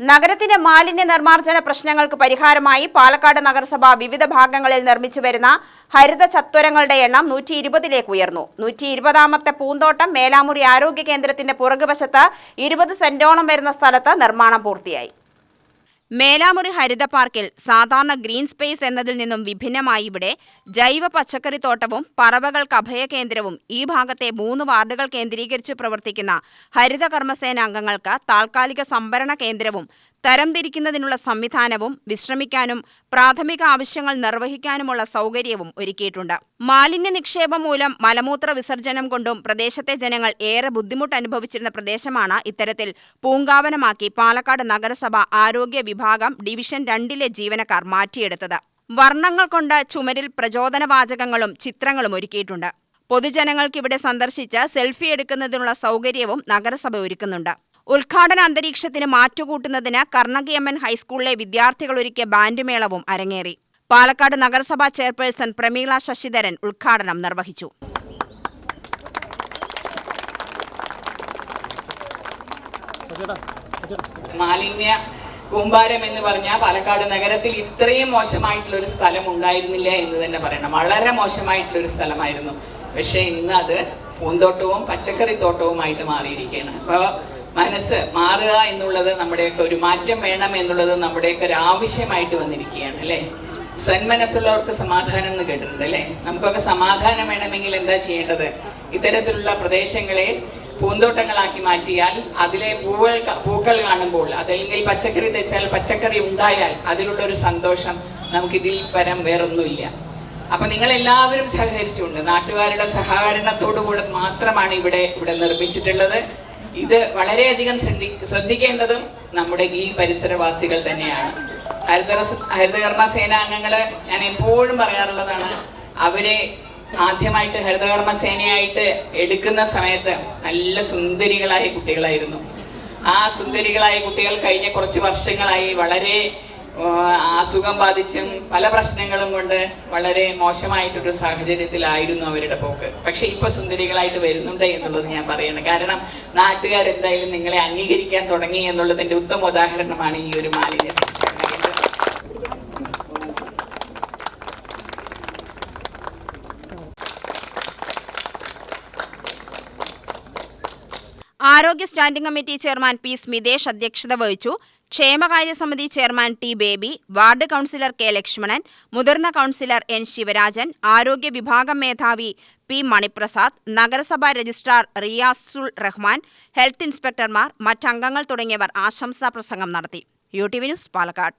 നഗരത്തിന്റെ മാലിന്യ നിർമ്മാർജന പ്രശ്നങ്ങൾക്ക് പരിഹാരമായി പാലക്കാട് നഗരസഭ വിവിധ ഭാഗങ്ങളിൽ നിർമ്മിച്ചു വരുന്ന ഹരിത ചത്വരങ്ങളുടെ എണ്ണം നൂറ്റി ഇരുപതിലേക്ക് ഉയർന്നു. നൂറ്റി ഇരുപതാമത്തെ പൂന്തോട്ടം മേലാമുറി ആരോഗ്യ കേന്ദ്രത്തിന്റെ പുറകുവശത്ത് ഇരുപത് സെന്റോളം വരുന്ന സ്ഥലത്ത് നിർമ്മാണം പൂർത്തിയായി. മേലാമുറി ഹരിത പാർക്കിൽ സാധാരണ ഗ്രീൻ സ്പേസ് എന്നതിൽ നിന്നും വിഭിന്നമായി ഇവിടെ ജൈവ പച്ചക്കറി തോട്ടവും പറവകൾക്ക് അഭയ കേന്ദ്രവും ഈ ഭാഗത്തെ മൂന്ന് വാർഡുകൾ കേന്ദ്രീകരിച്ച് പ്രവർത്തിക്കുന്ന ഹരിത കർമ്മസേന അംഗങ്ങൾക്ക് താൽക്കാലിക സംഭരണ കേന്ദ്രവും തരംതിരിക്കുന്നതിനുള്ള സംവിധാനവും വിശ്രമിക്കാനും പ്രാഥമിക ആവശ്യങ്ങൾ നിർവഹിക്കാനുമുള്ള സൗകര്യവും ഒരുക്കിയിട്ടുണ്ട്. മാലിന്യ നിക്ഷേപം മൂലം മലമൂത്ര വിസർജനം കൊണ്ടും പ്രദേശത്തെ ജനങ്ങൾ ഏറെ ബുദ്ധിമുട്ട് അനുഭവിച്ചിരുന്ന പ്രദേശമാണ് ഇത്തരത്തിൽ പൂങ്കാവനമാക്കി പാലക്കാട് നഗരസഭ ആരോഗ്യ വിഭാഗം ഡിവിഷൻ രണ്ടിലെ ജീവനക്കാർ മാറ്റിയെടുത്തത്. വർണങ്ങൾ കൊണ്ട് ചുമരിൽ പ്രചോദനവാചകങ്ങളും ചിത്രങ്ങളും ഒരുക്കിയിട്ടുണ്ട്. പൊതുജനങ്ങൾക്ക് ഇവിടെ സന്ദർശിച്ച് സെൽഫി എടുക്കുന്നതിനുള്ള സൗകര്യവും നഗരസഭ ഒരുക്കുന്നുണ്ട്. ഉദ്ഘാടന അന്തരീക്ഷത്തിന് മാറ്റുകൂട്ടുന്നതിന് കർണകിയമ്മൻ ഹൈസ്കൂളിലെ വിദ്യാർത്ഥികൾ ഒരുക്കിയ ബാൻഡുമേളവും അരങ്ങേറി. പാലക്കാട് നഗരസഭാ ചെയർപേഴ്സൺ പ്രമീള ശശിധരൻ ഉദ്ഘാടനം നിർവഹിച്ചു. മാലിന്യ കൂമ്പാരം എന്ന് പറഞ്ഞാൽ പാലക്കാട് നഗരത്തിൽ ഇത്രയും മോശമായിട്ടുള്ള ഒരു സ്ഥലം ഉണ്ടായിരുന്നില്ല എന്ന് തന്നെ പറയണം. വളരെ മോശമായിട്ടുള്ള ഒരു സ്ഥലമായിരുന്നു. പക്ഷെ ഇന്ന് അത് പൂന്തോട്ടവും പച്ചക്കറി തോട്ടവുമായിട്ട് മാറിയിരിക്കുകയാണ്. അപ്പോൾ മനസ്സ് മാറുക എന്നുള്ളത് നമ്മുടെയൊക്കെ ഒരു മാറ്റം വേണം എന്നുള്ളത് നമ്മുടെയൊക്കെ ഒരു ആവശ്യമായിട്ട് വന്നിരിക്കുകയാണ് അല്ലേ? സന്മനസ്സുള്ളവർക്ക് സമാധാനം എന്ന് കേട്ടിട്ടുണ്ട് അല്ലേ? നമുക്കൊക്കെ സമാധാനം വേണമെങ്കിൽ എന്താ ചെയ്യേണ്ടത്? ഇത്തരത്തിലുള്ള പ്രദേശങ്ങളെ പൂന്തോട്ടങ്ങളാക്കി മാറ്റിയാൽ അതിലെ പൂവൾ പൂക്കൾ കാണുമ്പോൾ അതല്ലെങ്കിൽ പച്ചക്കറി തെച്ചാൽ പച്ചക്കറി ഉണ്ടായാൽ അതിലുള്ള ഒരു സന്തോഷം നമുക്കിതിൽ പരം വേറൊന്നുമില്ല. അപ്പൊ നിങ്ങൾ എല്ലാവരും സഹകരിച്ചുകൊണ്ട് നാട്ടുകാരുടെ സഹകരണത്തോടു കൂടെ മാത്രമാണ് ഇവിടെ ഇവിടെ നിർമ്മിച്ചിട്ടുള്ളത്. ഇത് വളരെയധികം ശ്രദ്ധി ശ്രദ്ധിക്കേണ്ടതും നമ്മുടെ ഈ പരിസരവാസികൾ തന്നെയാണ്. ഹരിത ഹരിതകർമ്മ സേനാംഗങ്ങൾ ഞാൻ എപ്പോഴും പറയാറുള്ളതാണ് അവരെ ആദ്യമായിട്ട് ഹരിതകർമ്മ സേനയായിട്ട് എടുക്കുന്ന സമയത്ത് നല്ല സുന്ദരികളായ കുട്ടികളായിരുന്നു. ആ സുന്ദരികളായ കുട്ടികൾ കഴിഞ്ഞ കുറച്ച് വർഷങ്ങളായി വളരെ അസുഖം ബാധിച്ചും പല പ്രശ്നങ്ങളും കൊണ്ട് വളരെ മോശമായിട്ടൊരു സാഹചര്യത്തിലായിരുന്നു അവരുടെ പോക്ക്. പക്ഷെ ഇപ്പൊ സുന്ദരികളായിട്ട് വരുന്നുണ്ട് എന്നുള്ളത് ഞാൻ പറയുന്നത് കാരണം നാട്ടുകാരെന്തായാലും നിങ്ങളെ അംഗീകരിക്കാൻ തുടങ്ങി എന്നുള്ളതിന്റെ ഉത്തമ ഉദാഹരണമാണ് ഈ ഒരു മാലിന്യ ആരോഗ്യ standing committee chairman P Smitesh അധ്യക്ഷത വഹിച്ചു. ക്ഷേമകാര്യ സമിതി chairman T Baby ward councillor K Lakshmanan മുതിർന്ന കൗൺസിലർ എൻ ശിവരാജൻ ആരോഗ്യ വിഭാഗം മേധാവി പി മണിപ്രസാദ് നഗരസഭാ രജിസ്ട്രാർ റിയാസുൽ റഹ്മാൻ ഹെൽത്ത് ഇൻസ്പെക്ടർമാർ മറ്റംഗങ്ങൾ തുടങ്ങിയവർ ആശംസാ പ്രസംഗം നടത്തി. U T V news Palakkad.